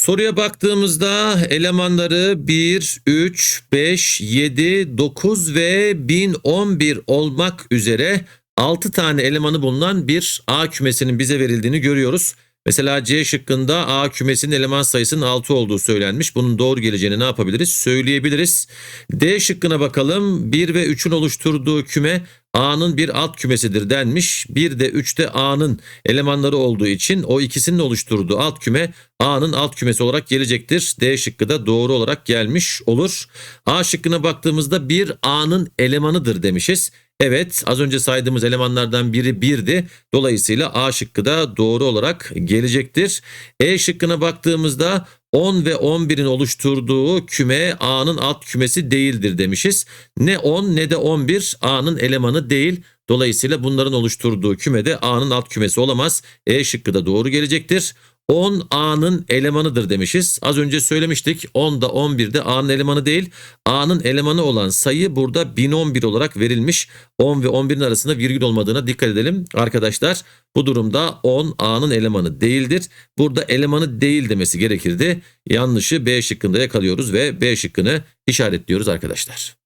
Soruya baktığımızda elemanları 1, 3, 5, 7, 9 ve 1011 olmak üzere 6 tane elemanı bulunan bir A kümesinin bize verildiğini görüyoruz. Mesela C şıkkında A kümesinin eleman sayısının 6 olduğu söylenmiş. Bunun doğru geleceğini ne yapabiliriz? Söyleyebiliriz. D şıkkına bakalım. 1 ve 3'ün oluşturduğu küme A'nın bir alt kümesidir denmiş. Bir de 3'te A'nın elemanları olduğu için o ikisinin oluşturduğu alt küme A'nın alt kümesi olarak gelecektir. D şıkkı da doğru olarak gelmiş olur. A şıkkına baktığımızda bir A'nın elemanıdır demişiz. Evet az önce saydığımız elemanlardan biri 1'di. Dolayısıyla A şıkkı da doğru olarak gelecektir. E şıkkına baktığımızda 10 ve 11'in oluşturduğu küme A'nın alt kümesi değildir demişiz. Ne 10 ne de 11 A'nın elemanı değil. Dolayısıyla bunların oluşturduğu küme de A'nın alt kümesi olamaz. E şıkkı da doğru gelecektir. 10 A'nın elemanıdır demişiz. Az önce söylemiştik 10 da 11 de A'nın elemanı değil. A'nın elemanı olan sayı burada 1011 olarak verilmiş. 10 ve 11'in arasında virgül olmadığına dikkat edelim. Arkadaşlar bu durumda 10 A'nın elemanı değildir. Burada elemanı değil demesi gerekirdi. Yanlışı B şıkkında yakalıyoruz ve B şıkkını işaretliyoruz arkadaşlar.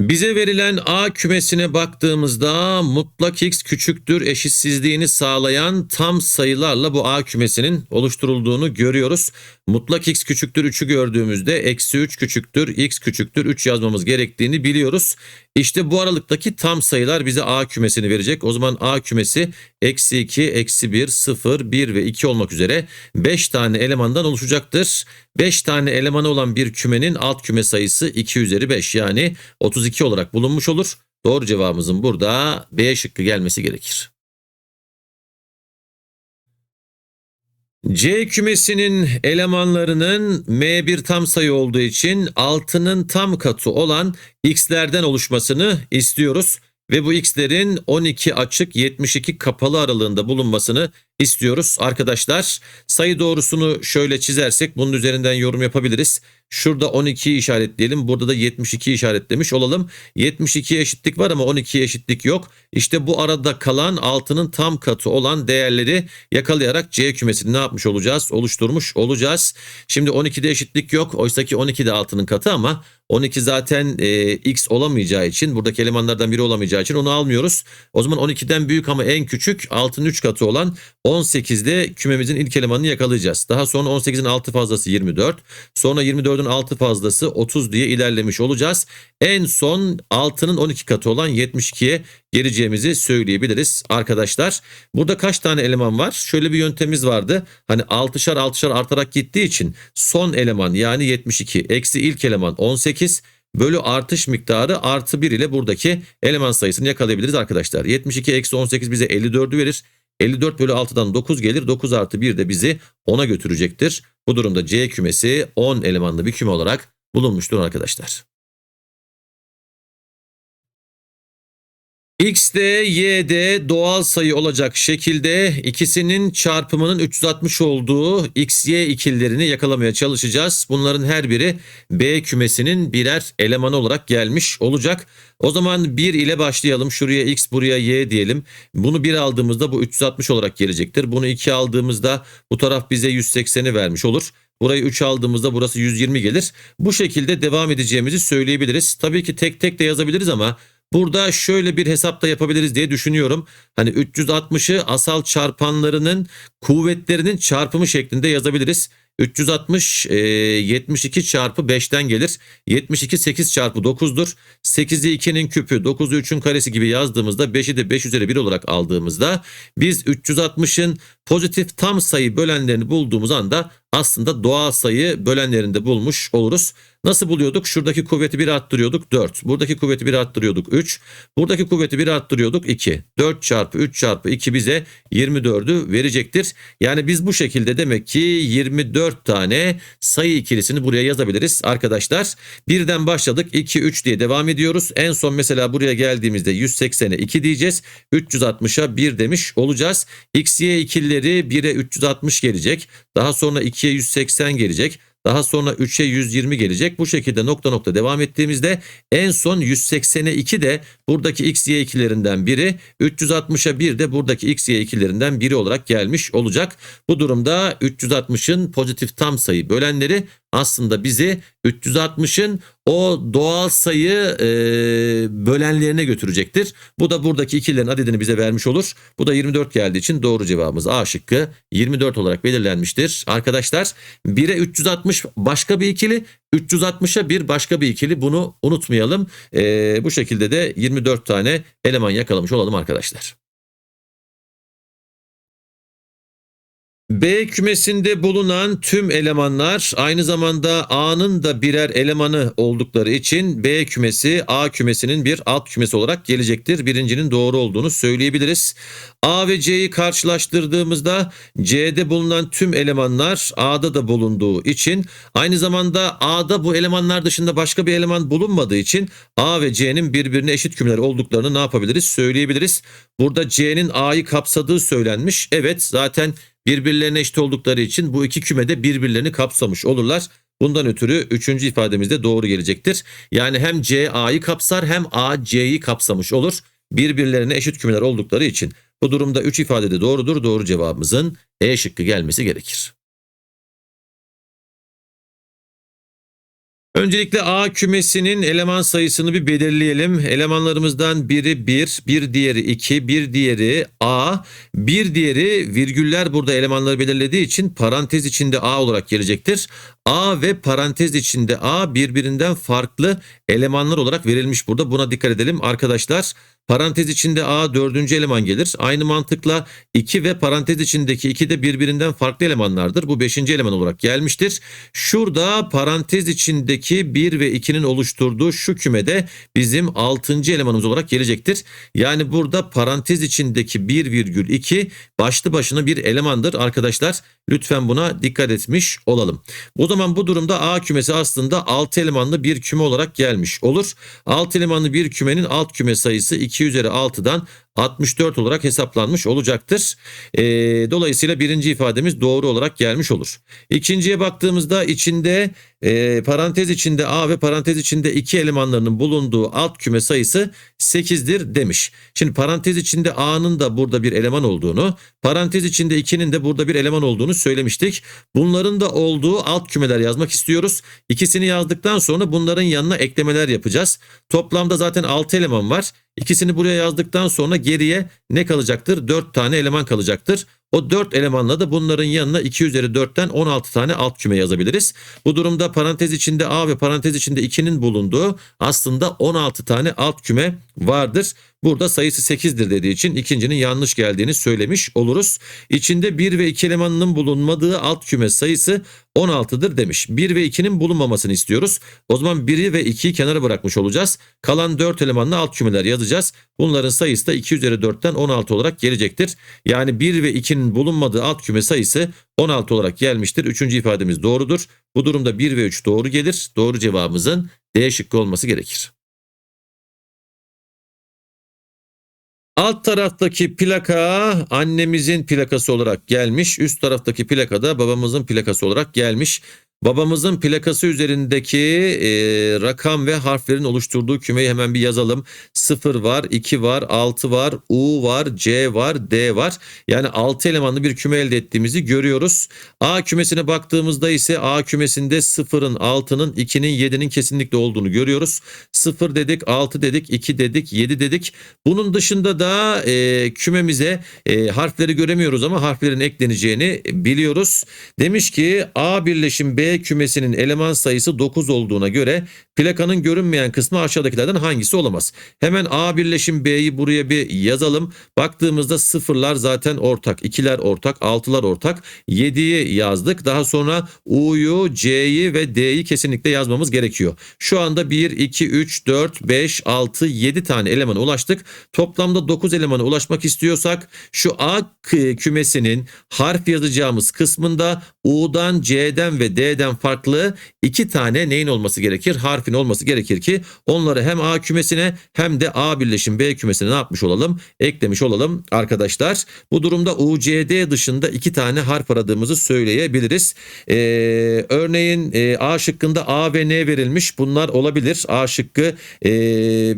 Bize verilen A kümesine baktığımızda mutlak x küçüktür eşitsizliğini sağlayan tam sayılarla bu A kümesinin oluşturulduğunu görüyoruz. Mutlak x küçüktür 3'ü gördüğümüzde eksi 3 küçüktür x küçüktür 3 yazmamız gerektiğini biliyoruz. İşte bu aralıktaki tam sayılar bize A kümesini verecek. O zaman A kümesi eksi 2, eksi 1, 0, 1 ve 2 olmak üzere 5 tane elemandan oluşacaktır. 5 tane elemanı olan bir kümenin alt küme sayısı 2 üzeri 5 yani 32 olarak bulunmuş olur. Doğru cevabımızın burada B şıkkı gelmesi gerekir. C kümesinin elemanlarının M1 tam sayı olduğu için 6'nın tam katı olan x'lerden oluşmasını istiyoruz. Ve bu x'lerin 12 açık 72 kapalı aralığında bulunmasını istiyoruz arkadaşlar. Sayı doğrusunu şöyle çizersek bunun üzerinden yorum yapabiliriz. Şurada 12'yi işaretleyelim. Burada da 72 işaretlemiş olalım. 72 eşitlik var ama 12 eşitlik yok. İşte bu arada kalan 6'nın tam katı olan değerleri yakalayarak C kümesini ne yapmış olacağız? Oluşturmuş olacağız. Şimdi 12'de eşitlik yok. Oysa ki 12 de 6'nın katı ama 12 zaten e, x olamayacağı için buradaki elemanlardan biri olamayacağı için onu almıyoruz. O zaman 12'den büyük ama en küçük 6'nın 3 katı olan 18'de kümemizin ilk elemanını yakalayacağız. Daha sonra 18'in 6 fazlası 24. Sonra 24'ün 6 fazlası 30 diye ilerlemiş olacağız. En son 6'nın 12 katı olan 72'ye geleceğimizi söyleyebiliriz arkadaşlar. Burada kaç tane eleman var? Şöyle bir yöntemimiz vardı. Hani 6'şar 6'şar artarak gittiği için son eleman yani 72 eksi ilk eleman 18 bölü artış miktarı artı 1 ile buradaki eleman sayısını yakalayabiliriz arkadaşlar. 72 eksi 18 bize 54'ü verir. 54 bölü 6'dan 9 gelir. 9 artı 1 de bizi 10'a götürecektir. Bu durumda C kümesi 10 elemanlı bir küme olarak bulunmuştur arkadaşlar. X de Y de doğal sayı olacak şekilde ikisinin çarpımının 360 olduğu X, Y ikililerini yakalamaya çalışacağız. Bunların her biri B kümesinin birer elemanı olarak gelmiş olacak. O zaman 1 ile başlayalım. Şuraya X buraya Y diyelim. Bunu 1 aldığımızda bu 360 olarak gelecektir. Bunu 2 aldığımızda bu taraf bize 180'i vermiş olur. Burayı 3 aldığımızda burası 120 gelir. Bu şekilde devam edeceğimizi söyleyebiliriz. Tabii ki tek tek de yazabiliriz ama Burada şöyle bir hesap da yapabiliriz diye düşünüyorum. Hani 360'ı asal çarpanlarının kuvvetlerinin çarpımı şeklinde yazabiliriz. 360 e, 72 çarpı 5'ten gelir. 72 8 çarpı 9'dur. 8'i 2'nin küpü 9'u 3'ün karesi gibi yazdığımızda 5'i de 5 üzeri 1 olarak aldığımızda biz 360'ın pozitif tam sayı bölenlerini bulduğumuz anda aslında doğal sayı bölenlerinde bulmuş oluruz. Nasıl buluyorduk? Şuradaki kuvveti 1 arttırıyorduk 4. Buradaki kuvveti 1 arttırıyorduk 3. Buradaki kuvveti 1 arttırıyorduk 2. 4 çarpı 3 çarpı 2 bize 24'ü verecektir. Yani biz bu şekilde demek ki 24 tane sayı ikilisini buraya yazabiliriz arkadaşlar. Birden başladık 2 3 diye devam ediyoruz. En son mesela buraya geldiğimizde 180'e 2 diyeceğiz. 360'a 1 demiş olacağız. X, Y ikilileri 1'e 360 gelecek. Daha sonra 2'ye 180 gelecek. Daha sonra 3'e 120 gelecek. Bu şekilde nokta nokta devam ettiğimizde en son 180'e 2 de buradaki x, y ikilerinden biri. 360'a 1 de buradaki x, y ikilerinden biri olarak gelmiş olacak. Bu durumda 360'ın pozitif tam sayı bölenleri aslında bizi 360'ın o doğal sayı e, bölenlerine götürecektir. Bu da buradaki ikilerin adedini bize vermiş olur. Bu da 24 geldiği için doğru cevabımız A şıkkı 24 olarak belirlenmiştir. Arkadaşlar 1'e 360 başka bir ikili, 360'a bir başka bir ikili bunu unutmayalım. E, bu şekilde de 24 tane eleman yakalamış olalım arkadaşlar. B kümesinde bulunan tüm elemanlar aynı zamanda A'nın da birer elemanı oldukları için B kümesi A kümesinin bir alt kümesi olarak gelecektir. Birincinin doğru olduğunu söyleyebiliriz. A ve C'yi karşılaştırdığımızda C'de bulunan tüm elemanlar A'da da bulunduğu için aynı zamanda A'da bu elemanlar dışında başka bir eleman bulunmadığı için A ve C'nin birbirine eşit kümeler olduklarını ne yapabiliriz söyleyebiliriz. Burada C'nin A'yı kapsadığı söylenmiş. Evet zaten birbirlerine eşit oldukları için bu iki kümede birbirlerini kapsamış olurlar. Bundan ötürü üçüncü ifademiz de doğru gelecektir. Yani hem C A'yı kapsar hem A C'yi kapsamış olur. Birbirlerine eşit kümeler oldukları için. Bu durumda 3 ifade de doğrudur. Doğru cevabımızın E şıkkı gelmesi gerekir. Öncelikle A kümesinin eleman sayısını bir belirleyelim. Elemanlarımızdan biri 1, bir diğeri 2, bir diğeri A, bir diğeri virgüller burada elemanları belirlediği için parantez içinde A olarak gelecektir. A ve parantez içinde A birbirinden farklı elemanlar olarak verilmiş burada. Buna dikkat edelim arkadaşlar. Parantez içinde A dördüncü eleman gelir. Aynı mantıkla 2 ve parantez içindeki 2 de birbirinden farklı elemanlardır. Bu beşinci eleman olarak gelmiştir. Şurada parantez içindeki 1 ve 2'nin oluşturduğu şu kümede bizim altıncı elemanımız olarak gelecektir. Yani burada parantez içindeki 1,2 başlı başına bir elemandır arkadaşlar. Lütfen buna dikkat etmiş olalım. O zaman bu durumda A kümesi aslında 6 elemanlı bir küme olarak gelmiş olur. 6 elemanlı bir kümenin alt küme sayısı 2 üzeri 6'dan 64 olarak hesaplanmış olacaktır. E, dolayısıyla birinci ifademiz doğru olarak gelmiş olur. İkinciye baktığımızda içinde e, parantez içinde A ve parantez içinde 2 elemanlarının bulunduğu alt küme sayısı 8'dir demiş. Şimdi parantez içinde A'nın da burada bir eleman olduğunu, parantez içinde 2'nin de burada bir eleman olduğunu söylemiştik. Bunların da olduğu alt kümeler yazmak istiyoruz. İkisini yazdıktan sonra bunların yanına eklemeler yapacağız. Toplamda zaten 6 eleman var. İkisini buraya yazdıktan sonra geriye ne kalacaktır? 4 tane eleman kalacaktır. O 4 elemanla da bunların yanına 2 üzeri 4'ten 16 tane alt küme yazabiliriz. Bu durumda parantez içinde A ve parantez içinde 2'nin bulunduğu aslında 16 tane alt küme vardır. Burada sayısı 8'dir dediği için ikincinin yanlış geldiğini söylemiş oluruz. İçinde 1 ve 2 elemanının bulunmadığı alt küme sayısı 16'dır demiş. 1 ve 2'nin bulunmamasını istiyoruz. O zaman 1'i ve 2'yi kenara bırakmış olacağız. Kalan 4 elemanlı alt kümeler yazacağız. Bunların sayısı da 2 üzeri 4'ten 16 olarak gelecektir. Yani 1 ve 2'nin bulunmadığı alt küme sayısı 16 olarak gelmiştir. Üçüncü ifademiz doğrudur. Bu durumda 1 ve 3 doğru gelir. Doğru cevabımızın D şıkkı olması gerekir. Alt taraftaki plaka annemizin plakası olarak gelmiş. Üst taraftaki plaka da babamızın plakası olarak gelmiş. Babamızın plakası üzerindeki e, rakam ve harflerin oluşturduğu kümeyi hemen bir yazalım. 0 var, 2 var, 6 var, U var, C var, D var. Yani 6 elemanlı bir küme elde ettiğimizi görüyoruz. A kümesine baktığımızda ise A kümesinde 0'ın, 6'nın, 2'nin, 7'nin kesinlikle olduğunu görüyoruz. 0 dedik, 6 dedik, 2 dedik, 7 dedik. Bunun dışında da e, kümemize e, harfleri göremiyoruz ama harflerin ekleneceğini biliyoruz. Demiş ki A birleşim B kümesinin eleman sayısı 9 olduğuna göre plakanın görünmeyen kısmı aşağıdakilerden hangisi olamaz? Hemen A birleşim B'yi buraya bir yazalım. Baktığımızda sıfırlar zaten ortak. ikiler ortak, altılar ortak. 7'yi yazdık. Daha sonra U'yu, C'yi ve D'yi kesinlikle yazmamız gerekiyor. Şu anda 1, 2, 3, 4, 5, 6, 7 tane elemana ulaştık. Toplamda 9 elemana ulaşmak istiyorsak şu A kümesinin harf yazacağımız kısmında U'dan, C'den ve D'den farklı iki tane neyin olması gerekir? Harf ne olması gerekir ki onları hem A kümesine hem de A birleşim B kümesine ne yapmış olalım? Eklemiş olalım arkadaşlar. Bu durumda UCD dışında iki tane harf aradığımızı söyleyebiliriz. Ee, örneğin e, A şıkkında A ve N verilmiş. Bunlar olabilir. A şıkkı e,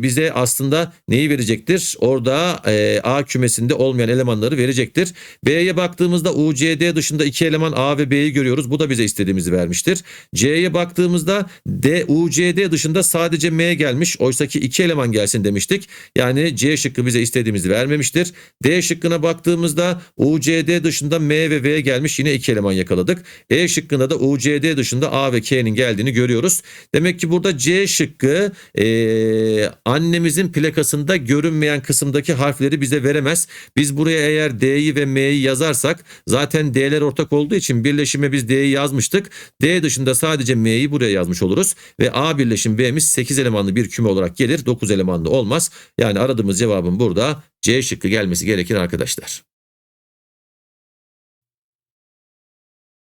bize aslında neyi verecektir? Orada e, A kümesinde olmayan elemanları verecektir. B'ye baktığımızda UCD dışında iki eleman A ve B'yi görüyoruz. Bu da bize istediğimizi vermiştir. C'ye baktığımızda D, UCD dışında sadece M gelmiş. Oysaki iki eleman gelsin demiştik. Yani C şıkkı bize istediğimizi vermemiştir. D şıkkına baktığımızda UCD dışında M ve V gelmiş. Yine iki eleman yakaladık. E şıkkında da UCD dışında A ve K'nin geldiğini görüyoruz. Demek ki burada C şıkkı e, annemizin plakasında görünmeyen kısımdaki harfleri bize veremez. Biz buraya eğer D'yi ve M'yi yazarsak zaten D'ler ortak olduğu için birleşime biz D'yi yazmıştık. D dışında sadece M'yi buraya yazmış oluruz ve A birleşim B'miz 8 elemanlı bir küme olarak gelir. 9 elemanlı olmaz. Yani aradığımız cevabın burada C şıkkı gelmesi gerekir arkadaşlar.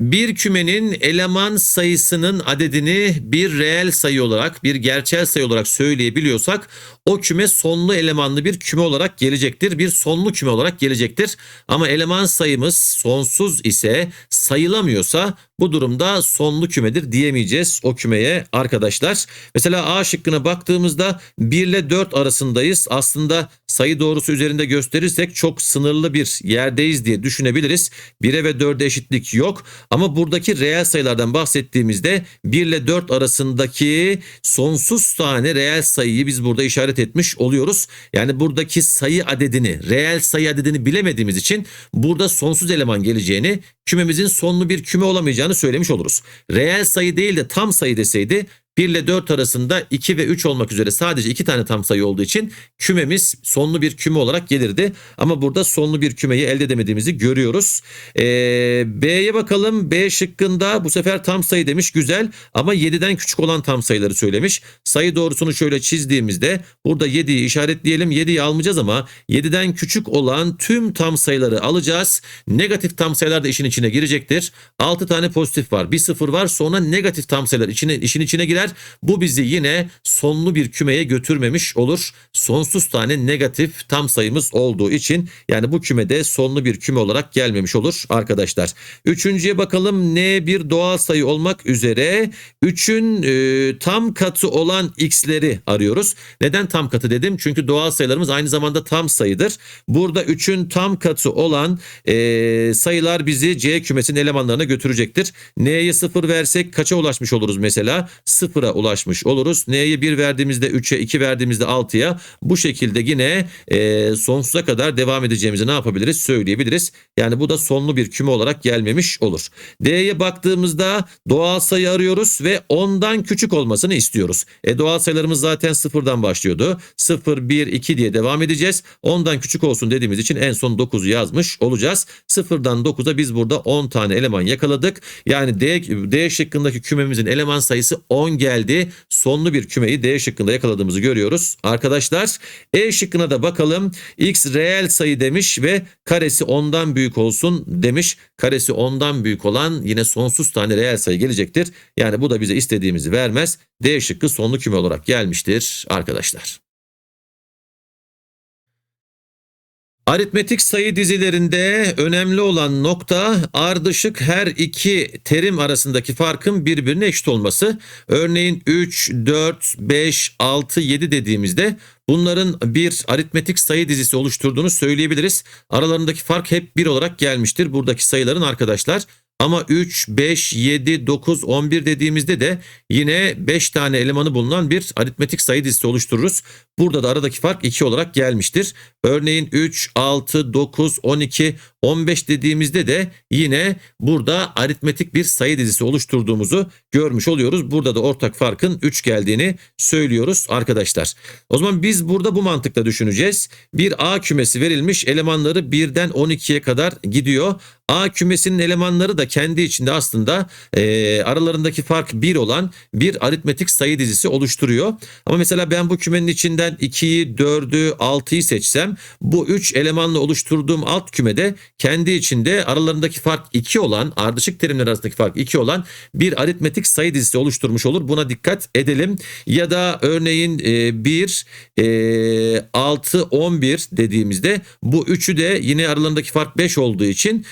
Bir kümenin eleman sayısının adedini bir reel sayı olarak, bir gerçel sayı olarak söyleyebiliyorsak o küme sonlu elemanlı bir küme olarak gelecektir. Bir sonlu küme olarak gelecektir. Ama eleman sayımız sonsuz ise sayılamıyorsa bu durumda sonlu kümedir diyemeyeceğiz o kümeye arkadaşlar. Mesela A şıkkına baktığımızda 1 ile 4 arasındayız. Aslında sayı doğrusu üzerinde gösterirsek çok sınırlı bir yerdeyiz diye düşünebiliriz. 1'e ve 4'e eşitlik yok. Ama buradaki reel sayılardan bahsettiğimizde 1 ile 4 arasındaki sonsuz tane reel sayıyı biz burada işaret etmiş oluyoruz. Yani buradaki sayı adedini, reel sayı adedini bilemediğimiz için burada sonsuz eleman geleceğini, kümemizin sonlu bir küme olamayacağını söylemiş oluruz. Reel sayı değil de tam sayı deseydi 1 ile 4 arasında 2 ve 3 olmak üzere sadece 2 tane tam sayı olduğu için kümemiz sonlu bir küme olarak gelirdi. Ama burada sonlu bir kümeyi elde edemediğimizi görüyoruz. Ee, B'ye bakalım. B şıkkında bu sefer tam sayı demiş. Güzel ama 7'den küçük olan tam sayıları söylemiş. Sayı doğrusunu şöyle çizdiğimizde burada 7'yi işaretleyelim. 7'yi almayacağız ama 7'den küçük olan tüm tam sayıları alacağız. Negatif tam sayılar da işin içine girecektir. 6 tane pozitif var. Bir sıfır var. Sonra negatif tam sayılar işin içine girer. Bu bizi yine sonlu bir kümeye götürmemiş olur. Sonsuz tane negatif tam sayımız olduğu için yani bu kümede sonlu bir küme olarak gelmemiş olur arkadaşlar. Üçüncüye bakalım n bir doğal sayı olmak üzere 3'ün e, tam katı olan x'leri arıyoruz. Neden tam katı dedim? Çünkü doğal sayılarımız aynı zamanda tam sayıdır. Burada 3'ün tam katı olan e, sayılar bizi C kümesinin elemanlarına götürecektir. N'ye 0 versek kaça ulaşmış oluruz mesela? 0'a ulaşmış oluruz. N'ye 1 verdiğimizde 3'e 2 verdiğimizde 6'ya bu şekilde yine e, sonsuza kadar devam edeceğimizi ne yapabiliriz söyleyebiliriz. Yani bu da sonlu bir küme olarak gelmemiş olur. D'ye baktığımızda doğal sayı arıyoruz ve 10'dan küçük olmasını istiyoruz. E doğal sayılarımız zaten sıfırdan başlıyordu. 0, 1, 2 diye devam edeceğiz. 10'dan küçük olsun dediğimiz için en son 9'u yazmış olacağız. 0'dan 9'a biz burada 10 tane eleman yakaladık. Yani D, D şıkkındaki kümemizin eleman sayısı 10 geldi. Sonlu bir kümeyi D şıkkında yakaladığımızı görüyoruz. Arkadaşlar E şıkkına da bakalım. X reel sayı demiş ve karesi 10'dan büyük olsun demiş. Karesi 10'dan büyük olan yine sonsuz tane reel sayı gelecektir. Yani bu da bize istediğimizi vermez. D şıkkı sonlu küme olarak gelmiştir arkadaşlar. Aritmetik sayı dizilerinde önemli olan nokta ardışık her iki terim arasındaki farkın birbirine eşit olması. Örneğin 3, 4, 5, 6, 7 dediğimizde bunların bir aritmetik sayı dizisi oluşturduğunu söyleyebiliriz. Aralarındaki fark hep 1 olarak gelmiştir buradaki sayıların arkadaşlar. Ama 3, 5, 7, 9, 11 dediğimizde de yine 5 tane elemanı bulunan bir aritmetik sayı dizisi oluştururuz. Burada da aradaki fark 2 olarak gelmiştir. Örneğin 3, 6, 9, 12, 15 dediğimizde de yine burada aritmetik bir sayı dizisi oluşturduğumuzu görmüş oluyoruz. Burada da ortak farkın 3 geldiğini söylüyoruz arkadaşlar. O zaman biz burada bu mantıkla düşüneceğiz. Bir A kümesi verilmiş elemanları 1'den 12'ye kadar gidiyor. A kümesinin elemanları da kendi içinde aslında e, aralarındaki fark 1 olan bir aritmetik sayı dizisi oluşturuyor. Ama mesela ben bu kümenin içinden 2'yi, 4'ü, 6'yı seçsem bu 3 elemanla oluşturduğum alt kümede kendi içinde aralarındaki fark 2 olan, ardışık terimler arasındaki fark 2 olan bir aritmetik sayı dizisi oluşturmuş olur. Buna dikkat edelim. Ya da örneğin e, 1, e, 6, 11 dediğimizde bu üçü de yine aralarındaki fark 5 olduğu için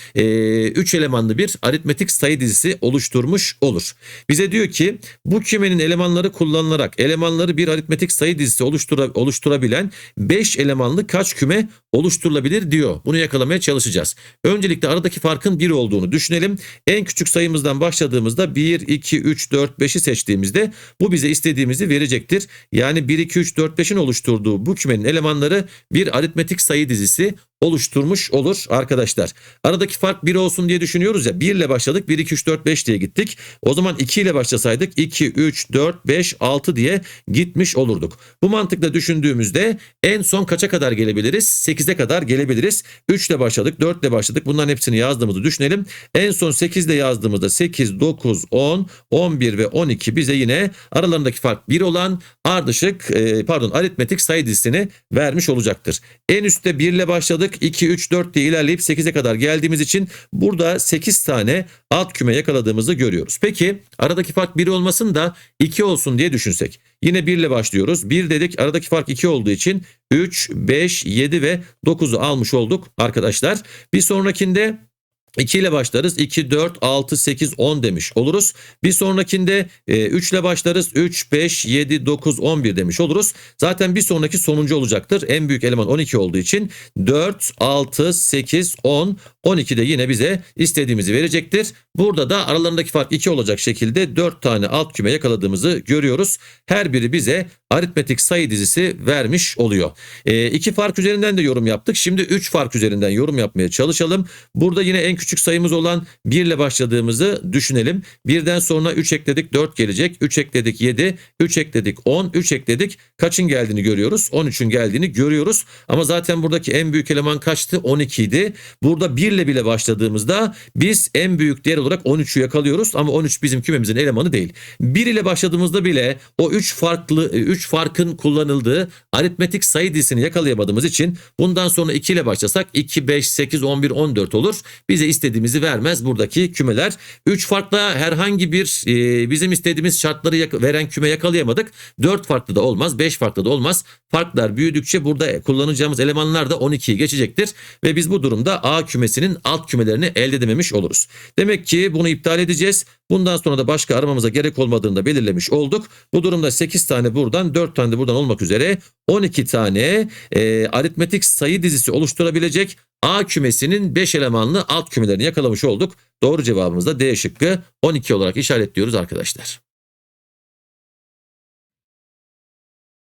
3 elemanlı bir aritmetik sayı dizisi oluşturmuş olur. Bize diyor ki bu kümenin elemanları kullanılarak elemanları bir aritmetik sayı dizisi oluştura, oluşturabilen 5 elemanlı kaç küme oluşturulabilir diyor. Bunu yakalamaya çalışacağız. Öncelikle aradaki farkın 1 olduğunu düşünelim. En küçük sayımızdan başladığımızda 1, 2, 3, 4, 5'i seçtiğimizde bu bize istediğimizi verecektir. Yani 1, 2, 3, 4, 5'in oluşturduğu bu kümenin elemanları bir aritmetik sayı dizisi oluşturmuş olur arkadaşlar. Aradaki fark 1 olsun diye düşünüyoruz ya 1 ile başladık 1 2 3 4 5 diye gittik. O zaman 2 ile başlasaydık 2 3 4 5 6 diye gitmiş olurduk. Bu mantıkla düşündüğümüzde en son kaça kadar gelebiliriz? 8'e kadar gelebiliriz. 3 ile başladık 4 ile başladık bunların hepsini yazdığımızı düşünelim. En son 8 ile yazdığımızda 8 9 10 11 ve 12 bize yine aralarındaki fark 1 olan ardışık e, pardon aritmetik sayı dizisini vermiş olacaktır. En üstte 1 ile başladık 2 3 4 diye ilerleyip 8'e kadar geldiğimiz için burada 8 tane alt küme yakaladığımızı görüyoruz. Peki aradaki fark 1 olmasın da 2 olsun diye düşünsek. Yine 1 ile başlıyoruz. 1 dedik aradaki fark 2 olduğu için 3, 5, 7 ve 9'u almış olduk arkadaşlar. Bir sonrakinde 2 ile başlarız. 2, 4, 6, 8, 10 demiş oluruz. Bir sonrakinde e, 3 ile başlarız. 3, 5, 7, 9, 11 demiş oluruz. Zaten bir sonraki sonuncu olacaktır. En büyük eleman 12 olduğu için 4, 6, 8, 10, 12 de yine bize istediğimizi verecektir. Burada da aralarındaki fark 2 olacak şekilde 4 tane alt küme yakaladığımızı görüyoruz. Her biri bize aritmetik sayı dizisi vermiş oluyor. E, iki fark üzerinden de yorum yaptık. Şimdi 3 fark üzerinden yorum yapmaya çalışalım. Burada yine en küçük sayımız olan 1 ile başladığımızı düşünelim. Birden sonra 3 ekledik 4 gelecek. 3 ekledik 7, 3 ekledik 10, 3 ekledik. Kaçın geldiğini görüyoruz? 13'ün geldiğini görüyoruz. Ama zaten buradaki en büyük eleman kaçtı? 12 idi. Burada 1 ile bile başladığımızda biz en büyük değer olarak 13'ü yakalıyoruz ama 13 bizim kümemizin elemanı değil. 1 ile başladığımızda bile o 3 farklı 3 farkın kullanıldığı aritmetik sayı dizisini yakalayamadığımız için bundan sonra 2 ile başlasak 2 5 8 11 14 olur. Bize istediğimizi vermez buradaki kümeler. 3 farkla herhangi bir e, bizim istediğimiz şartları veren küme yakalayamadık. 4 farklı da olmaz, 5 farklı da olmaz. Farklar büyüdükçe burada kullanacağımız elemanlar da 12'yi geçecektir ve biz bu durumda A kümesinin alt kümelerini elde edememiş oluruz. Demek ki bunu iptal edeceğiz. Bundan sonra da başka aramamıza gerek olmadığını da belirlemiş olduk. Bu durumda 8 tane buradan 4 tane de buradan olmak üzere 12 tane e, aritmetik sayı dizisi oluşturabilecek A kümesinin 5 elemanlı alt kümelerini yakalamış olduk. Doğru cevabımız da D şıkkı 12 olarak işaretliyoruz arkadaşlar.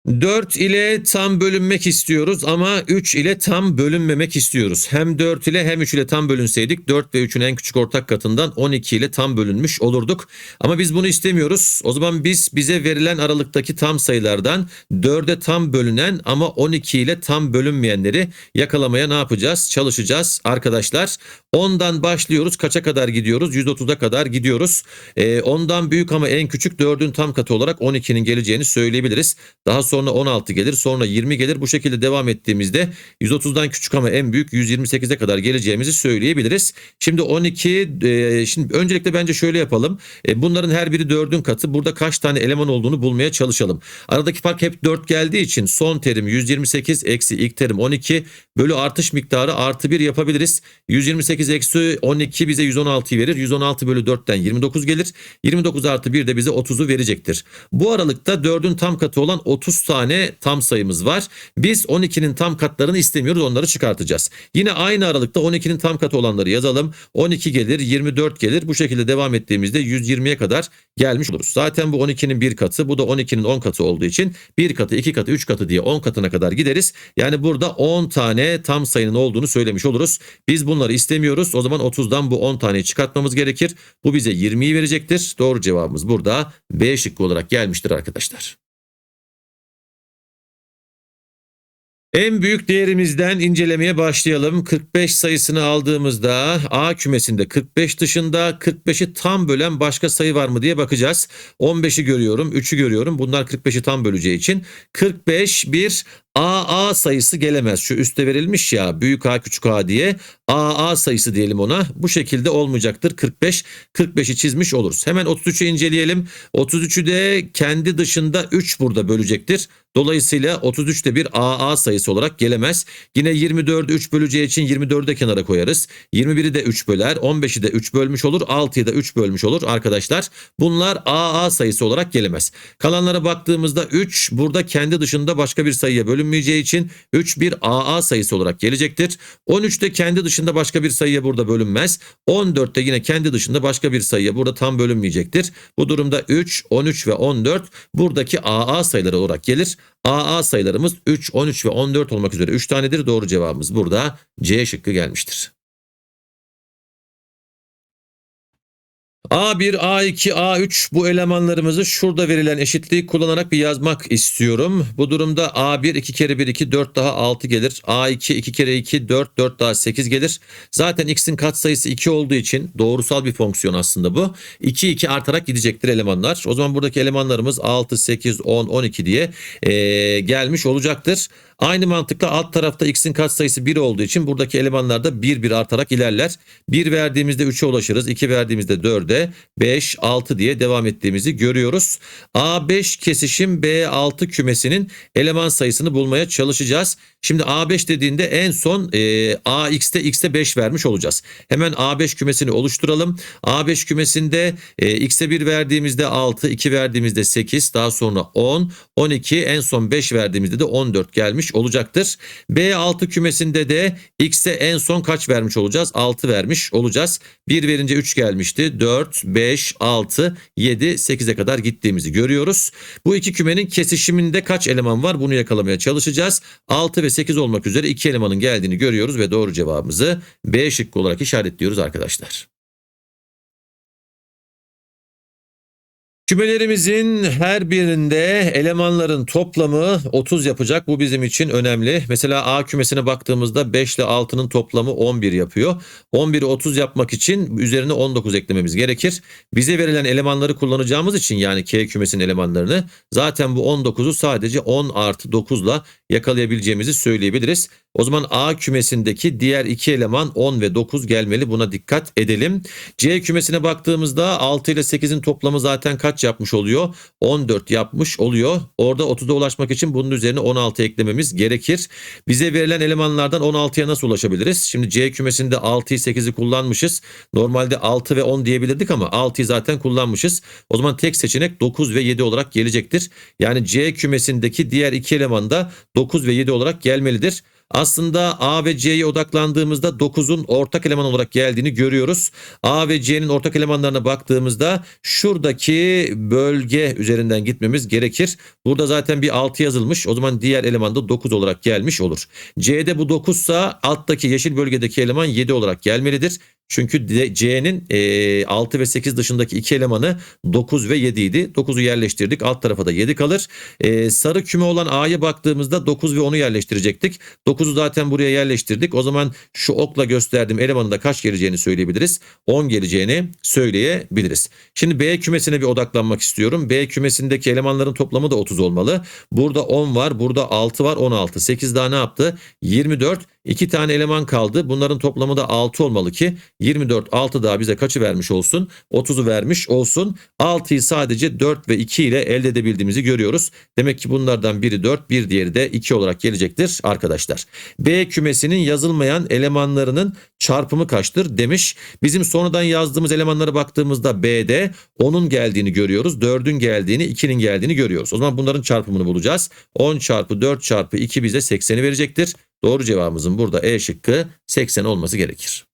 4 ile tam bölünmek istiyoruz ama 3 ile tam bölünmemek istiyoruz. Hem 4 ile hem 3 ile tam bölünseydik 4 ve 3'ün en küçük ortak katından 12 ile tam bölünmüş olurduk. Ama biz bunu istemiyoruz. O zaman biz bize verilen aralıktaki tam sayılardan 4'e tam bölünen ama 12 ile tam bölünmeyenleri yakalamaya ne yapacağız? Çalışacağız arkadaşlar. 10'dan başlıyoruz. Kaça kadar gidiyoruz? 130'a kadar gidiyoruz. Ee, 10'dan büyük ama en küçük 4'ün tam katı olarak 12'nin geleceğini söyleyebiliriz. Daha sonra 16 gelir, sonra 20 gelir. Bu şekilde devam ettiğimizde 130'dan küçük ama en büyük 128'e kadar geleceğimizi söyleyebiliriz. Şimdi 12 e, şimdi öncelikle bence şöyle yapalım. E, bunların her biri 4'ün katı. Burada kaç tane eleman olduğunu bulmaya çalışalım. Aradaki fark hep 4 geldiği için son terim 128 eksi ilk terim 12 bölü artış miktarı artı 1 yapabiliriz. 128 eksi 12 bize 116'yı verir. 116 bölü 4'ten 29 gelir. 29 artı 1 de bize 30'u verecektir. Bu aralıkta 4'ün tam katı olan 30 tane tam sayımız var. Biz 12'nin tam katlarını istemiyoruz onları çıkartacağız. Yine aynı aralıkta 12'nin tam katı olanları yazalım. 12 gelir 24 gelir bu şekilde devam ettiğimizde 120'ye kadar gelmiş oluruz. Zaten bu 12'nin bir katı bu da 12'nin 10 katı olduğu için bir katı 2 katı 3 katı diye 10 katına kadar gideriz. Yani burada 10 tane tam sayının olduğunu söylemiş oluruz. Biz bunları istemiyoruz. O zaman 30'dan bu 10 taneyi çıkartmamız gerekir. Bu bize 20'yi verecektir. Doğru cevabımız burada B şıkkı olarak gelmiştir arkadaşlar. En büyük değerimizden incelemeye başlayalım. 45 sayısını aldığımızda A kümesinde 45 dışında 45'i tam bölen başka sayı var mı diye bakacağız. 15'i görüyorum, 3'ü görüyorum. Bunlar 45'i tam böleceği için 45 bir AA sayısı gelemez. Şu üstte verilmiş ya büyük A küçük A diye AA sayısı diyelim ona. Bu şekilde olmayacaktır. 45 45'i çizmiş oluruz. Hemen 33'ü inceleyelim. 33'ü de kendi dışında 3 burada bölecektir. Dolayısıyla 33 de bir AA sayısı olarak gelemez. Yine 24'ü 3 böleceği için 24'ü de kenara koyarız. 21'i de 3 böler. 15'i de 3 bölmüş olur. 6'yı da 3 bölmüş olur arkadaşlar. Bunlar AA sayısı olarak gelemez. Kalanlara baktığımızda 3 burada kendi dışında başka bir sayıya bölünmeyeceği için 3 bir AA sayısı olarak gelecektir. 13 de kendi dışında başka bir sayıya burada bölünmez. 14 de yine kendi dışında başka bir sayıya burada tam bölünmeyecektir. Bu durumda 3, 13 ve 14 buradaki AA sayıları olarak gelir. AA sayılarımız 3, 13 ve 14 olmak üzere 3 tanedir. Doğru cevabımız burada C şıkkı gelmiştir. A1, A2, A3 bu elemanlarımızı şurada verilen eşitliği kullanarak bir yazmak istiyorum. Bu durumda A1 2 kere 1 2 4 daha 6 gelir. A2 2 kere 2 4 4 daha 8 gelir. Zaten x'in katsayısı 2 olduğu için doğrusal bir fonksiyon aslında bu. 2 2 artarak gidecektir elemanlar. O zaman buradaki elemanlarımız 6 8 10 12 diye ee, gelmiş olacaktır. Aynı mantıkla alt tarafta x'in katsayısı 1 olduğu için buradaki elemanlar da 1 1 artarak ilerler. 1 verdiğimizde 3'e ulaşırız. 2 verdiğimizde 4'e 5 6 diye devam ettiğimizi görüyoruz. A5 kesişim B6 kümesinin eleman sayısını bulmaya çalışacağız. Şimdi A5 dediğinde en son e, AX'te X'te 5 vermiş olacağız. Hemen A5 kümesini oluşturalım. A5 kümesinde e, X'e 1 verdiğimizde 6, 2 verdiğimizde 8, daha sonra 10, 12, en son 5 verdiğimizde de 14 gelmiş olacaktır. B6 kümesinde de X'e en son kaç vermiş olacağız? 6 vermiş olacağız. 1 verince 3 gelmişti. 4, 5, 6, 7, 8'e kadar gittiğimizi görüyoruz. Bu iki kümenin kesişiminde kaç eleman var? Bunu yakalamaya çalışacağız. 6 ve 8 olmak üzere iki elemanın geldiğini görüyoruz ve doğru cevabımızı B şıkkı olarak işaretliyoruz arkadaşlar. Kümelerimizin her birinde elemanların toplamı 30 yapacak. Bu bizim için önemli. Mesela A kümesine baktığımızda 5 ile 6'nın toplamı 11 yapıyor. 11'i 30 yapmak için üzerine 19 eklememiz gerekir. Bize verilen elemanları kullanacağımız için yani K kümesinin elemanlarını zaten bu 19'u sadece 10 artı 9 ile yakalayabileceğimizi söyleyebiliriz. O zaman A kümesindeki diğer iki eleman 10 ve 9 gelmeli. Buna dikkat edelim. C kümesine baktığımızda 6 ile 8'in toplamı zaten kaç yapmış oluyor? 14 yapmış oluyor. Orada 30'a ulaşmak için bunun üzerine 16 eklememiz gerekir. Bize verilen elemanlardan 16'ya nasıl ulaşabiliriz? Şimdi C kümesinde 6'yı 8'i kullanmışız. Normalde 6 ve 10 diyebilirdik ama 6'yı zaten kullanmışız. O zaman tek seçenek 9 ve 7 olarak gelecektir. Yani C kümesindeki diğer iki eleman da 9 ve 7 olarak gelmelidir. Aslında A ve C'ye odaklandığımızda 9'un ortak eleman olarak geldiğini görüyoruz. A ve C'nin ortak elemanlarına baktığımızda şuradaki bölge üzerinden gitmemiz gerekir. Burada zaten bir 6 yazılmış. O zaman diğer eleman da 9 olarak gelmiş olur. C'de bu 9 ise alttaki yeşil bölgedeki eleman 7 olarak gelmelidir. Çünkü C'nin e, 6 ve 8 dışındaki iki elemanı 9 ve 7 idi. 9'u yerleştirdik. Alt tarafa da 7 kalır. E, sarı küme olan A'ya baktığımızda 9 ve 10'u yerleştirecektik. 9'u zaten buraya yerleştirdik. O zaman şu okla gösterdiğim elemanın da kaç geleceğini söyleyebiliriz. 10 geleceğini söyleyebiliriz. Şimdi B kümesine bir odaklanmak istiyorum. B kümesindeki elemanların toplamı da 30 olmalı. Burada 10 var. Burada 6 var. 16. 8 daha ne yaptı? 24. 2 tane eleman kaldı. Bunların toplamı da 6 olmalı ki 24 6 daha bize kaçı vermiş olsun? 30'u vermiş olsun. 6'yı sadece 4 ve 2 ile elde edebildiğimizi görüyoruz. Demek ki bunlardan biri 4 bir diğeri de 2 olarak gelecektir arkadaşlar. B kümesinin yazılmayan elemanlarının çarpımı kaçtır demiş. Bizim sonradan yazdığımız elemanlara baktığımızda B'de 10'un geldiğini görüyoruz. 4'ün geldiğini 2'nin geldiğini görüyoruz. O zaman bunların çarpımını bulacağız. 10 çarpı 4 çarpı 2 bize 80'i verecektir. Doğru cevabımızın burada E şıkkı 80 olması gerekir.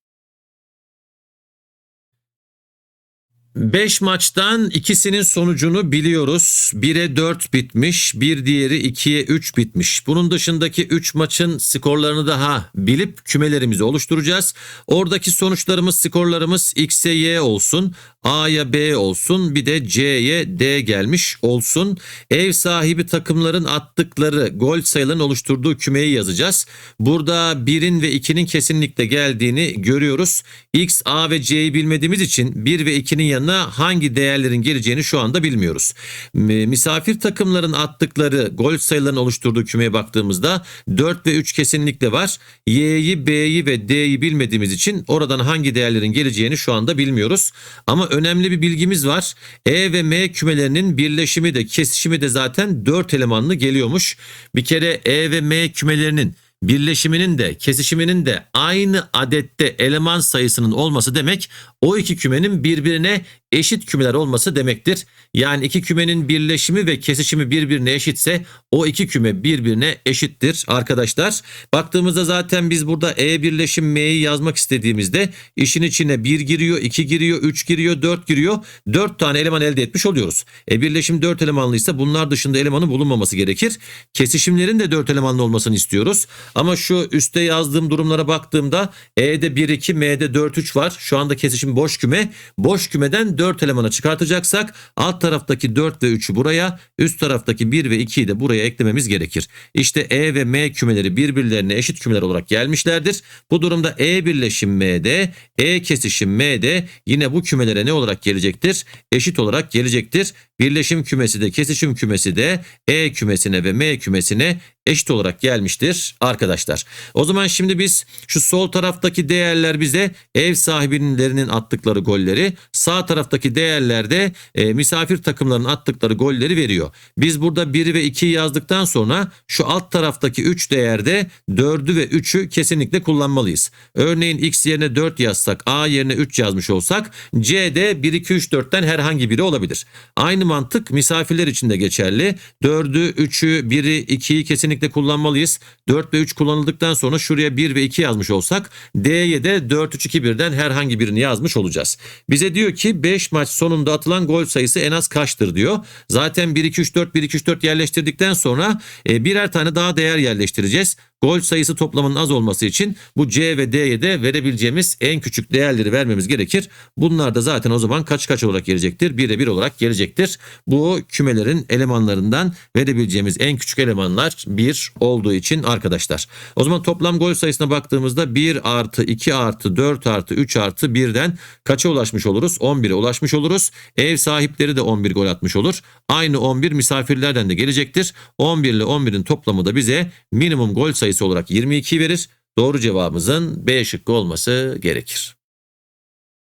5 maçtan ikisinin sonucunu biliyoruz. 1'e 4 bitmiş, bir diğeri 2'ye 3 bitmiş. Bunun dışındaki 3 maçın skorlarını daha bilip kümelerimizi oluşturacağız. Oradaki sonuçlarımız, skorlarımız X'e Y olsun, A'ya B olsun, bir de C'ye D gelmiş olsun. Ev sahibi takımların attıkları gol sayılarının oluşturduğu kümeyi yazacağız. Burada 1'in ve 2'nin kesinlikle geldiğini görüyoruz. X, A ve C'yi bilmediğimiz için 1 ve 2'nin yanına hangi değerlerin geleceğini şu anda bilmiyoruz. Misafir takımların attıkları gol sayılarının oluşturduğu kümeye baktığımızda 4 ve 3 kesinlikle var. Y'yi, B'yi ve D'yi bilmediğimiz için oradan hangi değerlerin geleceğini şu anda bilmiyoruz. Ama önemli bir bilgimiz var. E ve M kümelerinin birleşimi de kesişimi de zaten 4 elemanlı geliyormuş. Bir kere E ve M kümelerinin birleşiminin de kesişiminin de aynı adette eleman sayısının olması demek o iki kümenin birbirine eşit kümeler olması demektir. Yani iki kümenin birleşimi ve kesişimi birbirine eşitse o iki küme birbirine eşittir arkadaşlar. Baktığımızda zaten biz burada E birleşim M'yi yazmak istediğimizde işin içine 1 giriyor, 2 giriyor, 3 giriyor, 4 giriyor. 4 tane eleman elde etmiş oluyoruz. E birleşim 4 elemanlıysa bunlar dışında elemanın bulunmaması gerekir. Kesişimlerin de 4 elemanlı olmasını istiyoruz. Ama şu üstte yazdığım durumlara baktığımda E'de 1 2, M'de 4 3 var. Şu anda kesişim boş küme. Boş kümeden 4 elemana çıkartacaksak alt taraftaki 4 ve 3'ü buraya, üst taraftaki 1 ve 2'yi de buraya eklememiz gerekir. İşte E ve M kümeleri birbirlerine eşit kümeler olarak gelmişlerdir. Bu durumda E birleşim M'de, E kesişim M'de yine bu kümelere ne olarak gelecektir? Eşit olarak gelecektir. Birleşim kümesi de kesişim kümesi de E kümesine ve M kümesine eşit olarak gelmiştir arkadaşlar. O zaman şimdi biz şu sol taraftaki değerler bize ev sahibinin attıkları golleri, sağ taraftaki değerler de e, misafir takımların attıkları golleri veriyor. Biz burada 1'i ve 2'yi yazdıktan sonra şu alt taraftaki 3 değerde 4'ü ve 3'ü kesinlikle kullanmalıyız. Örneğin x yerine 4 yazsak, a yerine 3 yazmış olsak c de 1 2 3 4'ten herhangi biri olabilir. Aynı mantık misafirler için de geçerli. 4'ü, 3'ü, 1'i, 2'yi kesinlikle kullanmalıyız. 4 ve 3 kullanıldıktan sonra şuraya 1 ve 2 yazmış olsak D'ye de 4 3 2 1'den herhangi birini yazmış olacağız. Bize diyor ki 5 maç sonunda atılan gol sayısı en az kaçtır diyor. Zaten 1 2 3 4 1 2 3 4 yerleştirdikten sonra e, birer tane daha değer yerleştireceğiz. Gol sayısı toplamının az olması için bu C ve D'ye de verebileceğimiz en küçük değerleri vermemiz gerekir. Bunlar da zaten o zaman kaç kaç olarak gelecektir? 1'e 1 olarak gelecektir. Bu kümelerin elemanlarından verebileceğimiz en küçük elemanlar 1 olduğu için arkadaşlar. O zaman toplam gol sayısına baktığımızda 1 artı 2 artı 4 artı 3 artı 1'den kaça ulaşmış oluruz? 11'e ulaşmış oluruz. Ev sahipleri de 11 gol atmış olur. Aynı 11 misafirlerden de gelecektir. 11 ile 11'in toplamı da bize minimum gol sayısı olarak 22 verir. Doğru cevabımızın B şıkkı olması gerekir.